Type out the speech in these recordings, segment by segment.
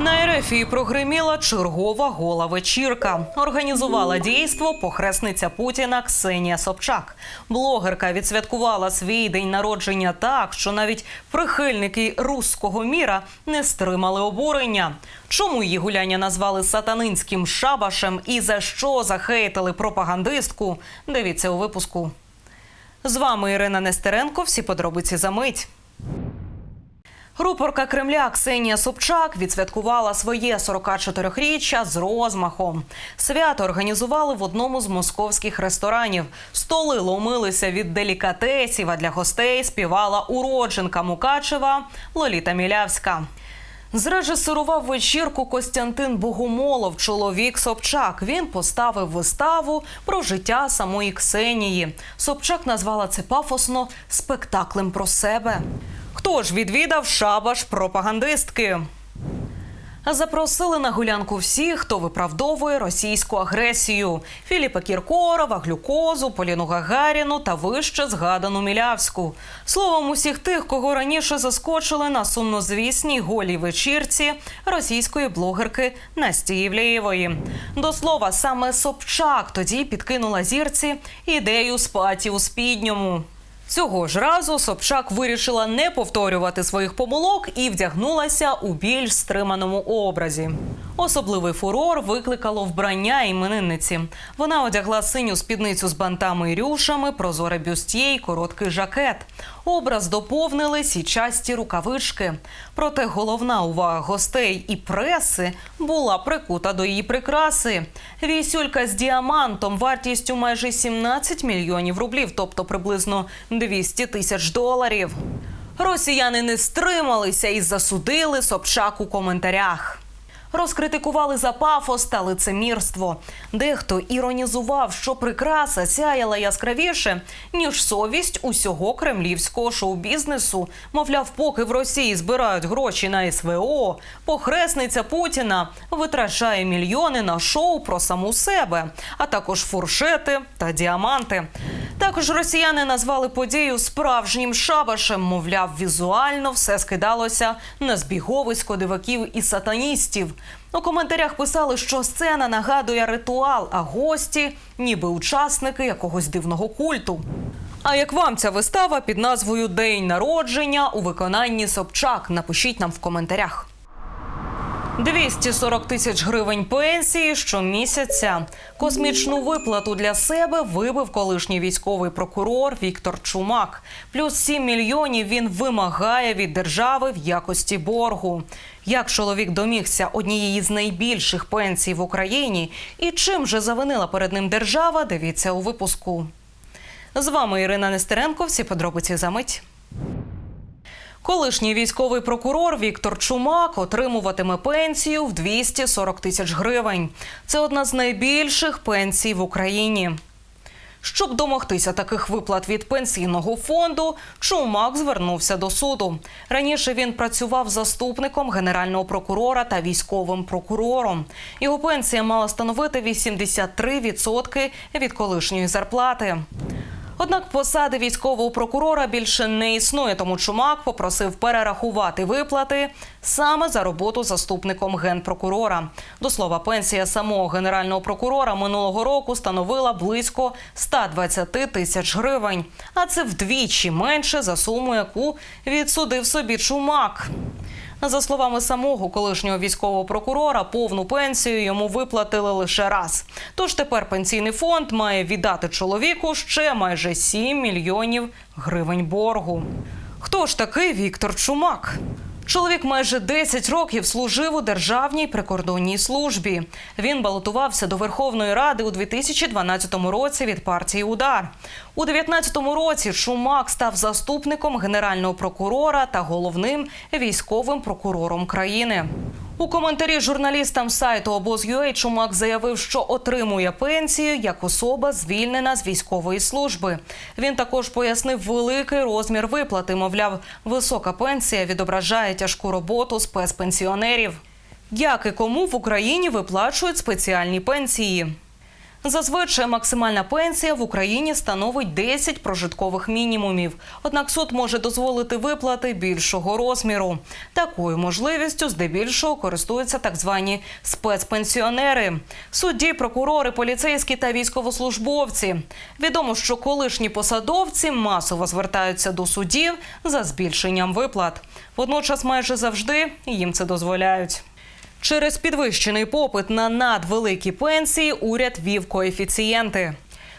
На Ерефії прогриміла чергова гола вечірка. Організувала дійство похресниця Путіна Ксенія Собчак. Блогерка відсвяткувала свій день народження так, що навіть прихильники руського міра не стримали обурення. Чому її гуляння назвали сатанинським шабашем і за що захейтили пропагандистку? Дивіться у випуску. З вами Ірина Нестеренко. Всі подробиці за мить. Рупорка Кремля Ксенія Собчак відсвяткувала своє 44-річчя з розмахом. Свято організували в одному з московських ресторанів. Столи ломилися від делікатесів, а для гостей співала уродженка Мукачева Лоліта Мілявська. Зрежисерував вечірку Костянтин Богомолов, чоловік Собчак. Він поставив виставу про життя самої Ксенії. Собчак назвала це пафосно спектаклем про себе. Хто ж відвідав шабаш пропагандистки? Запросили на гулянку всіх, хто виправдовує російську агресію: Філіпа Кіркорова, глюкозу, Поліну Гагаріну та вище згадану Мілявську. Словом, усіх тих, кого раніше заскочили на сумнозвісній голій вечірці російської блогерки Насті Євлеєвої. До слова, саме Собчак тоді підкинула зірці ідею спаті у спідньому. Цього ж разу Собчак вирішила не повторювати своїх помилок і вдягнулася у більш стриманому образі. Особливий фурор викликало вбрання іменинниці. Вона одягла синю спідницю з бантами і рюшами, прозоре бюстє й короткий жакет. Образ доповнили січасті рукавички. Проте головна увага гостей і преси була прикута до її прикраси. Вісюлька з діамантом вартістю майже 17 мільйонів рублів, тобто приблизно 200 тисяч доларів. Росіяни не стрималися і засудили Собчак у коментарях. Розкритикували за пафос та лицемірство. Дехто іронізував, що прикраса сяяла яскравіше, ніж совість усього кремлівського шоу-бізнесу. Мовляв, поки в Росії збирають гроші на СВО, похресниця Путіна витрачає мільйони на шоу про саму себе, а також фуршети та діаманти. Також росіяни назвали подію справжнім шабашем. Мовляв, візуально все скидалося на збіговисько диваків і сатаністів. У коментарях писали, що сцена нагадує ритуал, а гості ніби учасники якогось дивного культу. А як вам ця вистава під назвою День народження у виконанні Собчак? Напишіть нам в коментарях. 240 тисяч гривень пенсії щомісяця. Космічну виплату для себе вибив колишній військовий прокурор Віктор Чумак. Плюс 7 мільйонів він вимагає від держави в якості боргу. Як чоловік домігся однієї з найбільших пенсій в Україні і чим же завинила перед ним держава? Дивіться у випуску. З вами Ірина Нестеренко. Всі подробиці за мить. Колишній військовий прокурор Віктор Чумак отримуватиме пенсію в 240 тисяч гривень. Це одна з найбільших пенсій в Україні. Щоб домогтися таких виплат від пенсійного фонду, Чумак звернувся до суду. Раніше він працював заступником генерального прокурора та військовим прокурором. Його пенсія мала становити 83% від колишньої зарплати. Однак посади військового прокурора більше не існує, тому Чумак попросив перерахувати виплати саме за роботу заступником генпрокурора. До слова, пенсія самого генерального прокурора минулого року становила близько 120 тисяч гривень, а це вдвічі менше за суму, яку відсудив собі Чумак. За словами самого колишнього військового прокурора, повну пенсію йому виплатили лише раз. Тож тепер пенсійний фонд має віддати чоловіку ще майже 7 мільйонів гривень боргу. Хто ж такий Віктор Чумак? Чоловік майже 10 років служив у державній прикордонній службі. Він балотувався до Верховної Ради у 2012 році від партії Удар. У 2019 році Шумак став заступником генерального прокурора та головним військовим прокурором країни. У коментарі журналістам сайту обоз.ua Чумак заявив, що отримує пенсію як особа, звільнена з військової служби. Він також пояснив великий розмір виплати. Мовляв, висока пенсія відображає тяжку роботу спецпенсіонерів. Як і кому в Україні виплачують спеціальні пенсії? Зазвичай максимальна пенсія в Україні становить 10 прожиткових мінімумів. Однак суд може дозволити виплати більшого розміру. Такою можливістю здебільшого користуються так звані спецпенсіонери, судді, прокурори, поліцейські та військовослужбовці. Відомо, що колишні посадовці масово звертаються до судів за збільшенням виплат. Водночас, майже завжди їм це дозволяють. Через підвищений попит на надвеликі пенсії уряд вів коефіцієнти.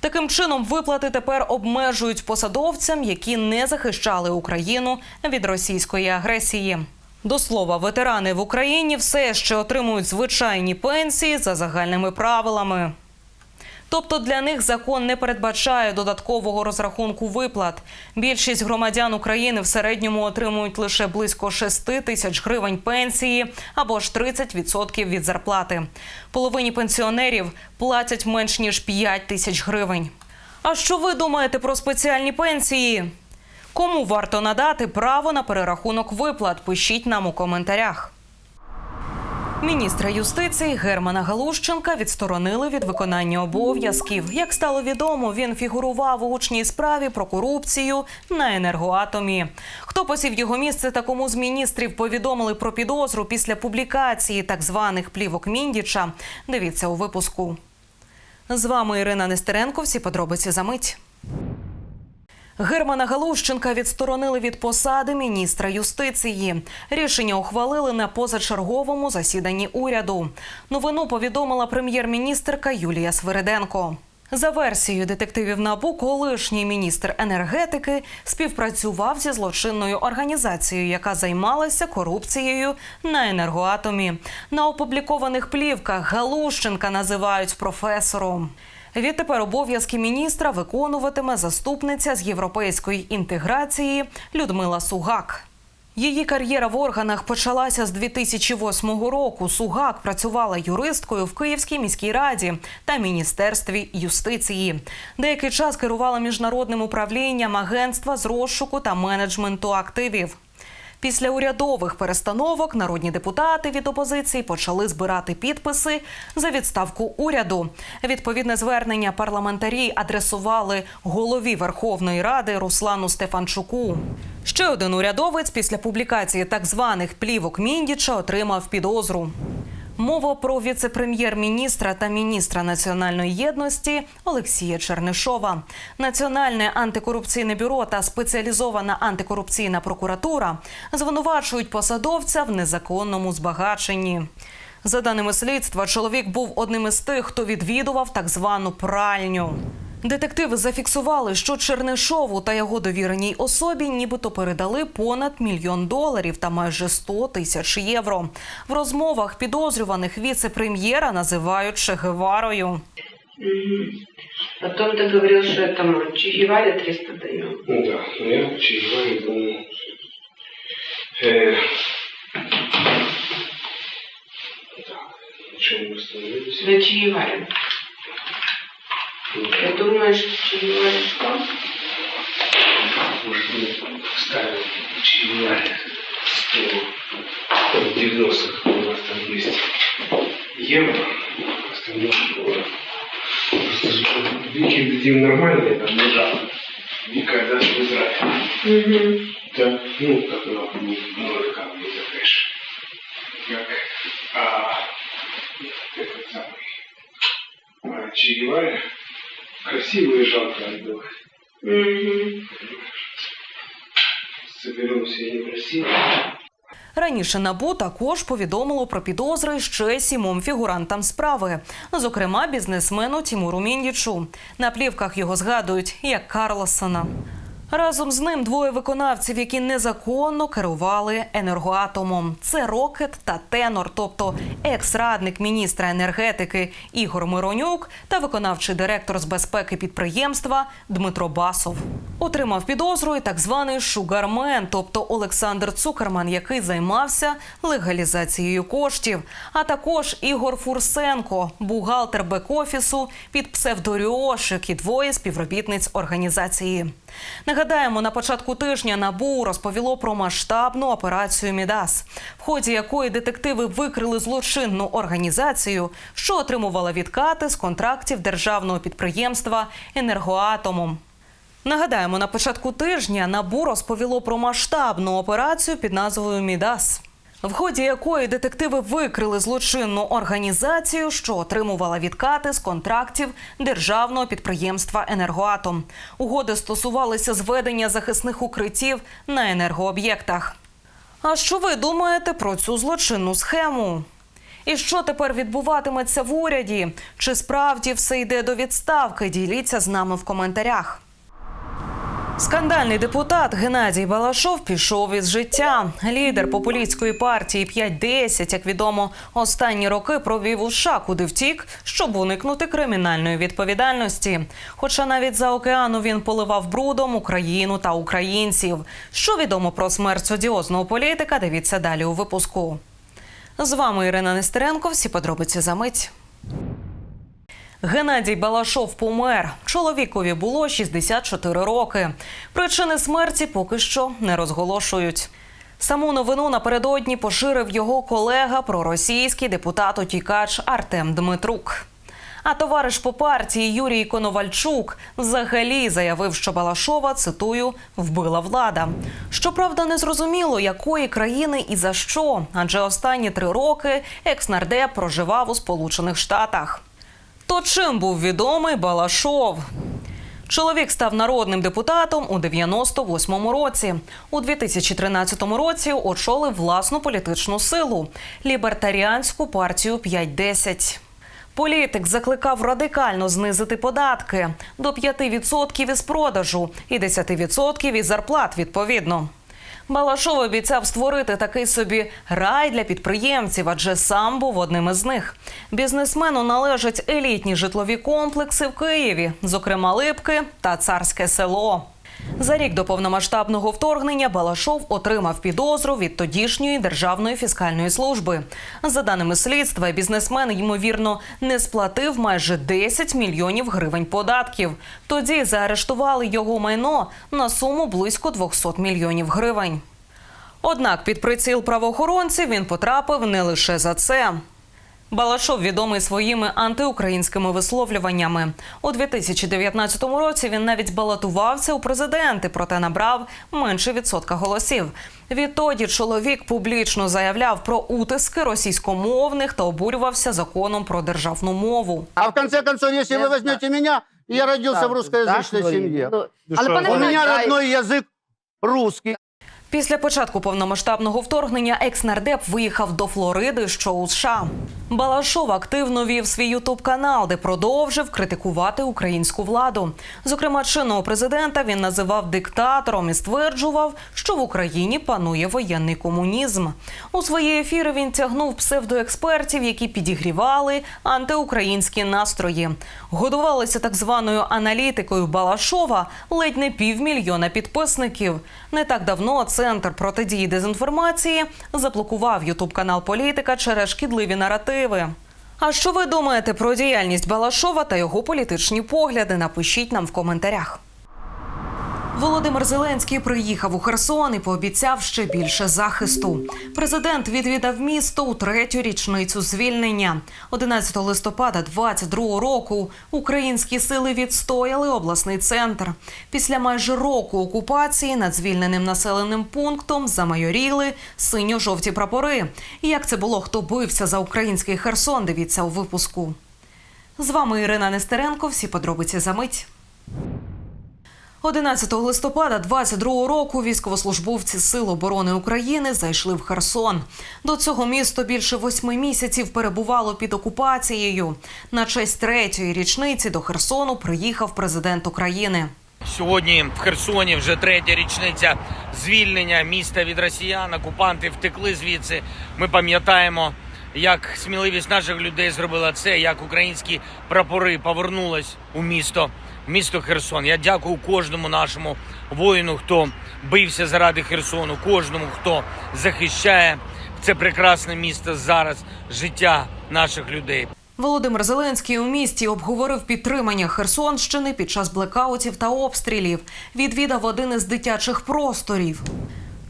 Таким чином, виплати тепер обмежують посадовцям, які не захищали Україну від російської агресії. До слова, ветерани в Україні все ще отримують звичайні пенсії за загальними правилами. Тобто для них закон не передбачає додаткового розрахунку виплат. Більшість громадян України в середньому отримують лише близько 6 тисяч гривень пенсії або ж 30% від зарплати. Половині пенсіонерів платять менш ніж 5 тисяч гривень. А що ви думаєте про спеціальні пенсії? Кому варто надати право на перерахунок виплат? Пишіть нам у коментарях. Міністра юстиції Германа Галущенка відсторонили від виконання обов'язків. Як стало відомо, він фігурував у гучній справі про корупцію на енергоатомі. Хто посів його місце та кому з міністрів повідомили про підозру після публікації так званих плівок Міндіча? Дивіться у випуску. З вами Ірина Нестеренко. Всі подробиці за мить. Германа Галущенка відсторонили від посади міністра юстиції. Рішення ухвалили на позачерговому засіданні уряду. Новину повідомила прем'єр-міністрка Юлія Свириденко. За версією детективів НАБУ, колишній міністр енергетики співпрацював зі злочинною організацією, яка займалася корупцією на енергоатомі. На опублікованих плівках Галущенка називають професором. Відтепер обов'язки міністра виконуватиме заступниця з європейської інтеграції Людмила Сугак. Її кар'єра в органах почалася з 2008 року. Сугак працювала юристкою в Київській міській раді та міністерстві юстиції. Деякий час керувала міжнародним управлінням агентства з розшуку та менеджменту активів. Після урядових перестановок народні депутати від опозиції почали збирати підписи за відставку уряду. Відповідне звернення парламентарі адресували голові Верховної Ради Руслану Стефанчуку. Ще один урядовець після публікації так званих плівок Міндіча отримав підозру. Мова про віце-прем'єр-міністра та міністра національної єдності Олексія Чернишова. Національне антикорупційне бюро та спеціалізована антикорупційна прокуратура звинувачують посадовця в незаконному збагаченні. За даними слідства, чоловік був одним із тих, хто відвідував так звану пральню. Детективи зафіксували, що Чернишову та його довіреній особі нібито передали понад мільйон доларів та майже 100 тисяч євро. В розмовах підозрюваних віце-прем'єра називають Шегеварою. Мгм. Потом ты говорил, что этому Че Геваре 300 даем. Ну да, но я чаевая не думаю. Э, да, ничего не восстановились. На Че Ты думаешь, чье что? Может, мы вставим чье что в 90-х у нас там есть евро, остальных долларов. Просто же вики нормальные, там не Вика Никогда в Израиле. Угу. Да, ну, как она, ну, может, как не закрыш. Как, а, этот самый, а, Че красиво и жалко. Угу. Соберемся и некрасиво. Раніше набу також повідомило про підозри ще сімом фігурантам справи, зокрема бізнесмену Тімуру Міндічу. На плівках його згадують як Карлосона. Разом з ним двоє виконавців, які незаконно керували енергоатомом. Це Рокет та Тенор, тобто екс-радник міністра енергетики Ігор Миронюк та виконавчий директор з безпеки підприємства Дмитро Басов. Отримав підозру і так званий шугармен, тобто Олександр Цукерман, який займався легалізацією коштів, а також Ігор Фурсенко, бухгалтер бек-офісу під псевдоріошик і двоє співробітниць організації. Нагадаємо, на початку тижня НАБУ розповіло про масштабну операцію Мідас, в ході якої детективи викрили злочинну організацію, що отримувала відкати з контрактів державного підприємства енергоатомом. Нагадаємо, на початку тижня НАБУ розповіло про масштабну операцію під назвою Мідас, в ході якої детективи викрили злочинну організацію, що отримувала відкати з контрактів державного підприємства Енергоатом. Угоди стосувалися зведення захисних укриттів на енергооб'єктах. А що ви думаєте про цю злочинну схему? І що тепер відбуватиметься в уряді? Чи справді все йде до відставки? Діліться з нами в коментарях. Скандальний депутат Геннадій Балашов пішов із життя. Лідер популістської партії 5-10, як відомо, останні роки провів у США, куди втік, щоб уникнути кримінальної відповідальності. Хоча навіть за океану він поливав брудом Україну та українців. Що відомо про смерть одіозного політика? Дивіться далі у випуску. З вами Ірина Нестеренко. Всі подробиці за мить. Геннадій Балашов помер. Чоловікові було 64 роки. Причини смерті поки що не розголошують. Саму новину напередодні поширив його колега проросійський депутат утікач Артем Дмитрук. А товариш по партії Юрій Коновальчук взагалі заявив, що Балашова цитую вбила влада. Щоправда, не зрозуміло, якої країни і за що, адже останні три роки екс-нардеп проживав у Сполучених Штатах. То чим був відомий Балашов? Чоловік став народним депутатом у 98-му році. У 2013 році очолив власну політичну силу лібертаріанську партію 5-10. Політик закликав радикально знизити податки до 5% із продажу і 10% із зарплат відповідно. Балашов обіцяв створити такий собі рай для підприємців, адже сам був одним із них. Бізнесмену належать елітні житлові комплекси в Києві, зокрема Липки та Царське село. За рік до повномасштабного вторгнення Балашов отримав підозру від тодішньої державної фіскальної служби. За даними слідства, бізнесмен ймовірно не сплатив майже 10 мільйонів гривень податків. Тоді заарештували його майно на суму близько 200 мільйонів гривень. Однак під приціл правоохоронців він потрапив не лише за це. Балашов відомий своїми антиукраїнськими висловлюваннями. У 2019 році він навіть балотувався у президенти, проте набрав менше відсотка голосів. Відтоді чоловік публічно заявляв про утиски російськомовних та обурювався законом про державну мову. А в конце концов, если Я вы возьмете меня, я родился в русскоязычной семье. Ну, Ну але що, пане У Вони меня Геннадій, родной язык русский. Після початку повномасштабного вторгнення екс-нардеп виїхав до Флориди, що у США. Балашов активно вів свій ютуб канал, де продовжив критикувати українську владу. Зокрема, чинного президента він називав диктатором і стверджував, що в Україні панує воєнний комунізм. У свої ефіри він тягнув псевдоекспертів, які підігрівали антиукраїнські настрої. Годувалися так званою аналітикою Балашова ледь не півмільйона підписників. Не так давно центр протидії дезінформації заблокував ютуб канал політика через шкідливі наративи. А що ви думаєте про діяльність Балашова та його політичні погляди? Напишіть нам в коментарях. Володимир Зеленський приїхав у Херсон і пообіцяв ще більше захисту. Президент відвідав місто у третю річницю звільнення. 11 листопада 22 року українські сили відстояли обласний центр. Після майже року окупації над звільненим населеним пунктом замайоріли синьо-жовті прапори. І як це було, хто бився за український Херсон? Дивіться у випуску. З вами Ірина Нестеренко. Всі подробиці за мить. 11 листопада 22 року військовослужбовці Сил оборони України зайшли в Херсон. До цього місто більше восьми місяців перебувало під окупацією. На честь третьої річниці до Херсону приїхав президент України. Сьогодні в Херсоні вже третя річниця звільнення міста від росіян. Окупанти втекли звідси. Ми пам'ятаємо, як сміливість наших людей зробила це, як українські прапори повернулись у місто. Місто Херсон. Я дякую кожному нашому воїну, хто бився заради Херсону, кожному, хто захищає це прекрасне місто зараз, життя наших людей. Володимир Зеленський у місті обговорив підтримання Херсонщини під час блекаутів та обстрілів. Відвідав один із дитячих просторів.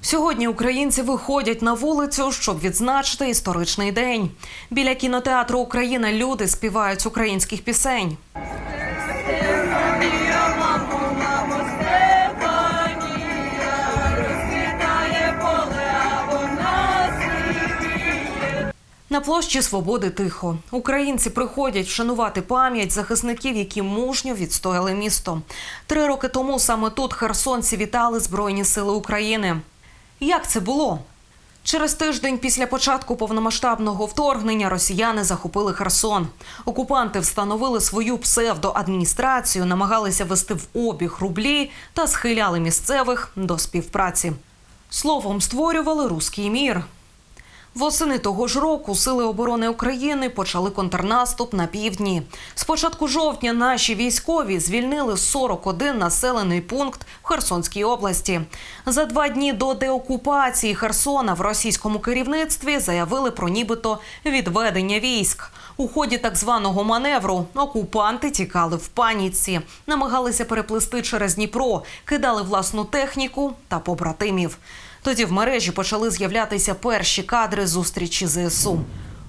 Сьогодні українці виходять на вулицю, щоб відзначити історичний день. Біля кінотеатру Україна люди співають українських пісень. На площі Свободи тихо. Українці приходять вшанувати пам'ять захисників, які мужньо відстояли місто. Три роки тому саме тут херсонці вітали Збройні Сили України. Як це було? Через тиждень після початку повномасштабного вторгнення росіяни захопили Херсон. Окупанти встановили свою псевдоадміністрацію, намагалися вести в обіг рублі та схиляли місцевих до співпраці. Словом, створювали руський мір. Восени того ж року Сили оборони України почали контрнаступ на півдні. З початку жовтня наші військові звільнили 41 населений пункт в Херсонській області. За два дні до деокупації Херсона в російському керівництві заявили про нібито відведення військ. У ході так званого маневру окупанти тікали в паніці, намагалися переплисти через Дніпро, кидали власну техніку та побратимів. Тоді в мережі почали з'являтися перші кадри зустрічі ЗСУ.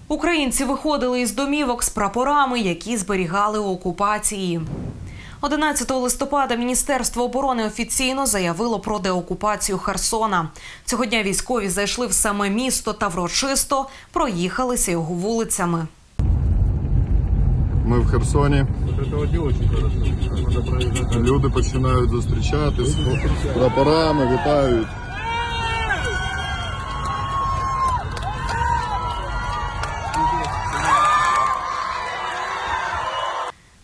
Українці виходили із домівок з прапорами, які зберігали у окупації. 11 листопада Міністерство оборони офіційно заявило про деокупацію Херсона. Цього дня військові зайшли в саме місто та врочисто проїхалися його вулицями. Ми в Херсоні. Люди починають зустрічатись з прапорами, вітають.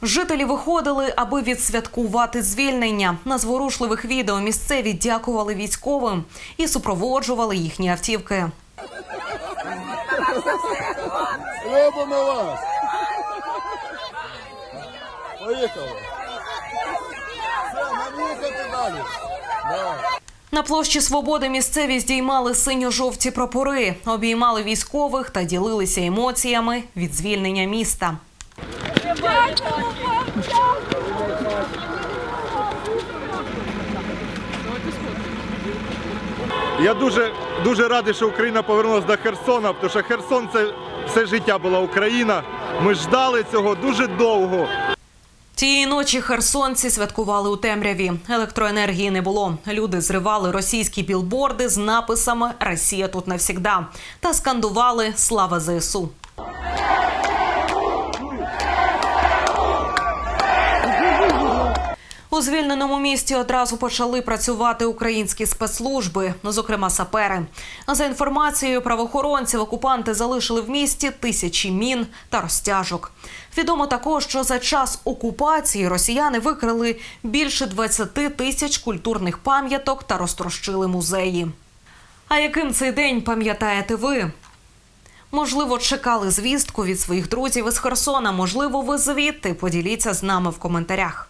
Жителі виходили, аби відсвяткувати звільнення. На зворушливих відео місцеві дякували військовим і супроводжували їхні автівки. Любимо вас! Поїхали! Все, нам їхати далі! На площі Свободи місцеві здіймали синьо-жовті прапори, обіймали військових та ділилися емоціями від звільнення міста. Я дуже дуже радий, що Україна повернулася до Херсона, тому що Херсон це все життя була Україна. Ми ждали цього дуже довго. Тієї ночі херсонці святкували у темряві. Електроенергії не було. Люди зривали російські білборди з написами Росія тут навсігда та скандували Слава ЗСУ. У звільненому місті одразу почали працювати українські спецслужби, зокрема сапери. За інформацією правоохоронців, окупанти залишили в місті тисячі мін та розтяжок. Відомо також, що за час окупації росіяни викрили більше 20 тисяч культурних пам'яток та розтрощили музеї. А яким цей день пам'ятаєте ви? Можливо, чекали звістку від своїх друзів із Херсона. Можливо, ви звідти. Поділіться з нами в коментарях.